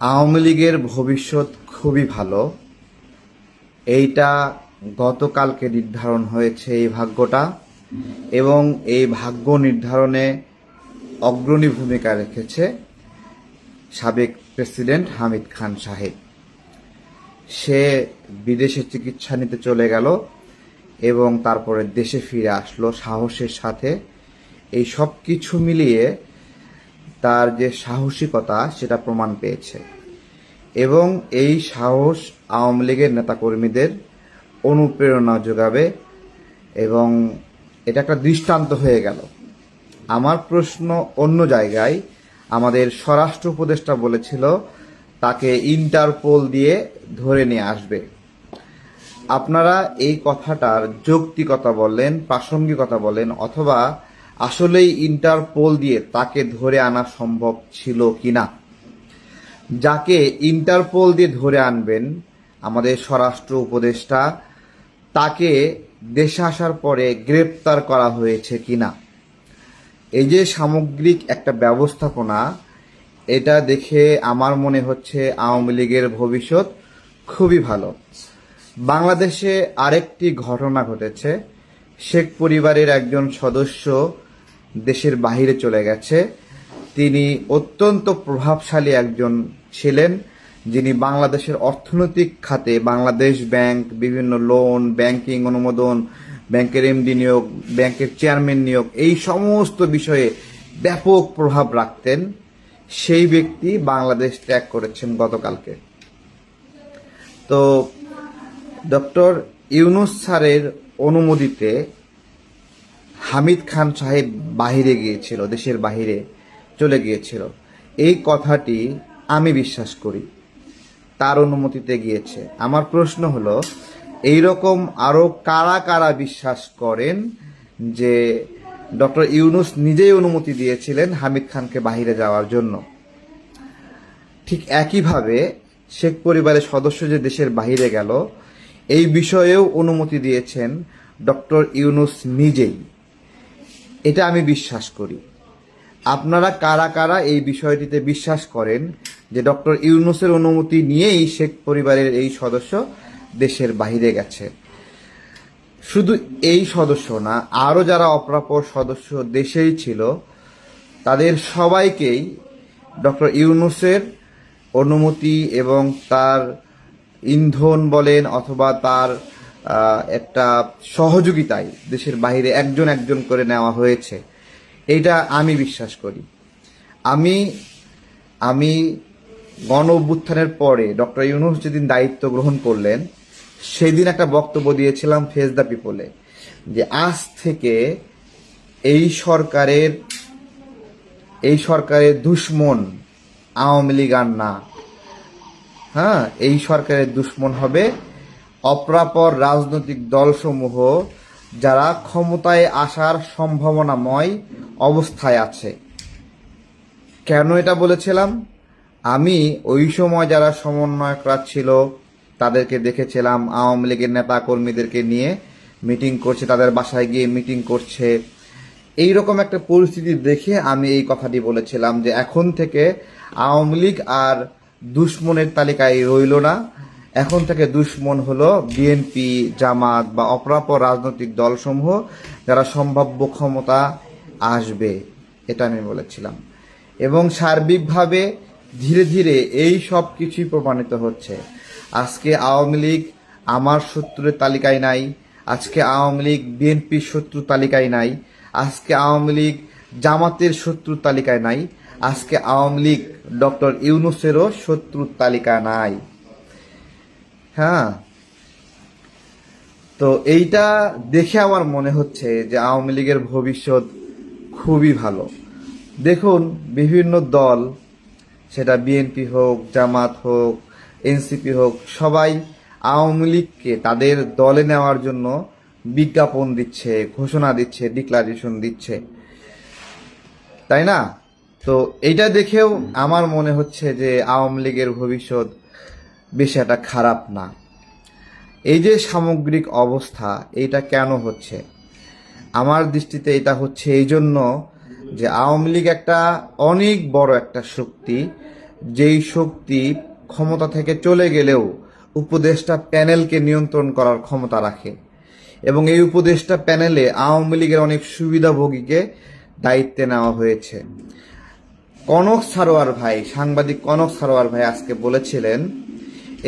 আওয়ামী লীগের ভবিষ্যৎ খুবই ভালো। এইটা গতকালকে নির্ধারণ হয়েছে এই ভাগ্যটা এবং এই ভাগ্য নির্ধারণে অগ্রণী ভূমিকা রেখেছে সাবেক প্রেসিডেন্ট হামিদ খান সাহেব। সে বিদেশে চিকিৎসা নিতে চলে গেল এবং তারপরে দেশে ফিরে আসলো সাহসের সাথে। এই সব কিছু মিলিয়ে তার যে সাহসিকতা, সেটা প্রমাণ পেয়েছে। এবং এই সাহস আওয়ামী লীগের নেতাকর্মীদের অনুপ্রেরণা যোগাবে এবং এটা একটা দৃষ্টান্ত হয়ে গেল। আমার প্রশ্ন অন্য জায়গায়, আমাদের স্বরাষ্ট্র উপদেষ্টা বলেছিল, তাকে ইন্টারপোল দিয়ে ধরে নিয়ে আসবে। আপনারা এই কথাটার যৌক্তিকতা বলেন, প্রাসঙ্গিকতা বলেন, অথবা আসলেই ইন্টারপোল দিয়ে তাকে ধরে আনা সম্ভব ছিল কিনা? যাকে ইন্টারপোল দিয়ে ধরে আনবেন আমাদের স্বরাষ্ট্র উপদেষ্টা, তাকে দেশে আসার পরে গ্রেপ্তার করা হয়েছে কিনা? এই যে সামগ্রিক একটা ব্যবস্থাপনা, এটা দেখে আমার মনে হচ্ছে আওয়ামী লীগের ভবিষ্যৎ খুবই ভালো। বাংলাদেশে আরেকটি ঘটনা ঘটেছে। শেখ পরিবারের একজন সদস্য দেশের বাহিরে চলে গেছে। তিনি অত্যন্ত প্রভাবশালী একজন ছিলেন, যিনি বাংলাদেশের অর্থনৈতিক খাতে বাংলাদেশ ব্যাংক, বিভিন্ন লোন ব্যাংকিং অনুমোদন, ব্যাংকের এমডি নিয়োগ, ব্যাংকের চেয়ারম্যান নিয়োগ, এই সমস্ত বিষয়ে ব্যাপক প্রভাব রাখতেন। সেই ব্যক্তি বাংলাদেশ ত্যাগ করেছেন গতকালকে। তো ডক্টর ইউনুস স্যারের অনুমোদিতে হামিদ খান সাহেব বাহিরে গিয়েছিল, দেশের বাহিরে চলে গিয়েছিল। এই কথাটি আমি বিশ্বাস করি। তার অনুমতিতে গিয়েছে। আমার প্রশ্ন হলো এই রকম আরও কারা কারা বিশ্বাস করেন যে ডক্টর ইউনুস নিজেই অনুমতি দিয়েছিলেন হামিদ খানকে বাহিরে যাওয়ার জন্য? ঠিক একইভাবে শেখ পরিবারের সদস্য যে দেশের বাইরে গেল, এই বিষয়েও অনুমতি দিয়েছেন ডক্টর ইউনুস নিজেই। এটা আমি বিশ্বাস করি। আপনারা কারা কারা এই বিষয়টিতে বিশ্বাস করেন যে ডক্টর ইউনুসের অনুমতি নিয়েই শেখ পরিবারের এই সদস্য দেশের বাইরে গেছে? শুধু এই সদস্য না, আরও যারা অপ্রাপ্য সদস্য দেশেই ছিল, তাদের সবাইকেই ডক্টর ইউনুসের অনুমতি এবং তার ইন্ধন বলেন অথবা তার একটা সহযোগিতায় দেশের বাইরে একজন একজন করে নেওয়া হয়েছে। এইটা আমি বিশ্বাস করি। আমি আমি গণ অভ্যুত্থানের পরে ডক্টর ইউনুস যেদিন দায়িত্ব গ্রহণ করলেন, সেদিন একটা বক্তব্য দিয়েছিলাম ফেস দ্য পিপলে, যে আজ থেকে এই সরকারের এই সরকারের দুশ্মন আওয়ামী লীগ আর না। হ্যাঁ এই সরকারের দুশ্মন হবে অপরাপর রাজনৈতিক দলসমূহ যারা ক্ষমতায় আসার সম্ভাবনাময় অবস্থায় আছে। কেন এটা বলেছিলাম? আমি ওই সময় যারা সমন্বয়করা ছিল, তাদেরকে দেখেছিলাম, আওয়ামী লীগের নেতা কর্মীদেরকে নিয়ে মিটিং করছে, তাদের বাসায় গিয়ে মিটিং করছে। এই রকম একটা পরিস্থিতি দেখে আমি এই কথাটি বলেছিলাম যে এখন থেকে আওয়ামী লীগ আর দুশ্মনের তালিকায় রইল না। এখন থেকে দুশ্মন হলো বিএনপি জামাত বা অপরাপর রাজনৈতিক দলসমূহ যারা সম্ভাব্য ক্ষমতা আসবে, এটা আমি বলেছিলাম। এবং সার্বিকভাবে ধীরে ধীরে এই সব কিছুই প্রমাণিত হচ্ছে। আজকে আওয়ামী লীগ আমার শত্রুর তালিকায় নাই, আজকে আওয়ামী লীগ বিএনপির শত্রু তালিকায় নাই, আজকে আওয়ামী লীগ জামাতের শত্রুর তালিকায় নাই, আজকে আওয়ামী লীগ ডক্টর ইউনুসেরও শত্রুর তালিকা নাই। হ্যাঁ। তো এইটা দেখে আমার মনে হচ্ছে যে আওয়ামী লীগের ভবিষ্যৎ খুবই ভালো। দেখুন, বিভিন্ন দল, সেটা বিএনপি হোক, জামাত হোক এনসিপি হোক, সবাই আওয়ামী লীগকে তাদের দলে নেওয়ার জন্য বিজ্ঞাপন দিচ্ছে, ঘোষণা দিচ্ছে ডিক্লারেশন দিচ্ছে। তাই না? তো এইটা দেখেও আমার মনে হচ্ছে যে আওয়ামী লীগের ভবিষ্যৎ বেশি একটা খারাপ না। এই যে সামগ্রিক অবস্থা, এইটা কেন হচ্ছে? আমার দৃষ্টিতে এটা হচ্ছে এই জন্য যে আওয়ামী লীগ একটা অনেক বড় একটা শক্তি, যেই শক্তি ক্ষমতা থেকে চলে গেলেও উপদেষ্টা প্যানেলকে নিয়ন্ত্রণ করার ক্ষমতা রাখে। এবং এই উপদেষ্টা প্যানেলে আওয়ামী লীগের অনেক সুবিধাভোগীকে দায়িত্বে নেওয়া হয়েছে। কনক সারোয়ার ভাই, সাংবাদিক কনক সারোয়ার ভাই আজকে বলেছিলেন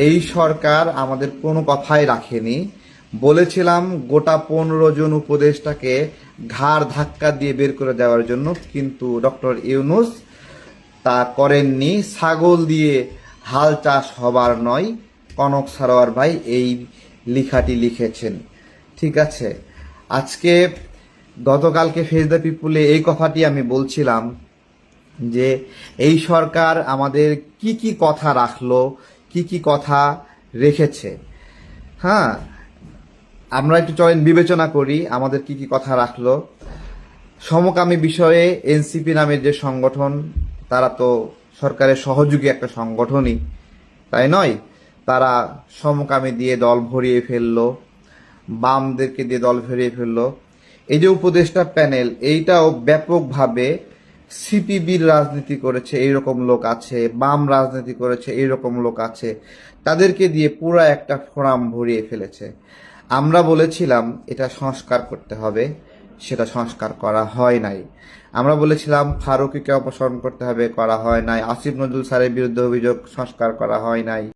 এই সরকার আমাদের কোনো কথাই রাখেনি। বলেছিলাম গোটা পনেরো জন উপদেষ্টাকে ঘাড় ধাক্কা দিয়ে বের করে দেওয়ার জন্য, কিন্তু ডক্টর ইউনুস তা করেননি। ছাগল দিয়ে হাল চাষ হবার নয়, কনক সারোয়ার ভাই এই লেখাটি লিখেছেন। ঠিক আছে, আজকে গতকালকে ফেস দ্য পিপুলে এই কথাটি আমি বলছিলাম যে, এই সরকার আমাদের কি কি কথা রাখল কি কি কথা রেখেছে। হ্যাঁ আমরা একটু চলেন বিবেচনা করি আমাদের কি কি কথা রাখল। সমকামী বিষয়ে এনসিপি নামের যে সংগঠন, তারা তো সরকারের সহযোগী একটা সংগঠনই, তাই নয়? তারা সমকামী দিয়ে দল ভরিয়ে ফেলল, বামদেরকে দিয়ে দল ভরিয়ে ফেলল। এই যে উপদেষ্টা প্যানেল, এইটাও ব্যাপকভাবে সিপিবির রাজনীতি করেছে, এইরকম লোক আছে, বাম রাজনীতি করেছে, এইরকম লোক আছে, তাদেরকে দিয়ে পুরো একটা ফোরাম ভরিয়ে ফেলেছে। আমরা বলেছিলাম এটা সংস্কার করতে হবে, সেটা সংস্কার করা হয় নাই। আমরা বলেছিলাম ফারুকিকে অপসারণ করতে হবে, করা হয় নাই। আসিফ নজরুল স্যারের বিরুদ্ধে অভিযোগ সংস্কার করা হয় নাই।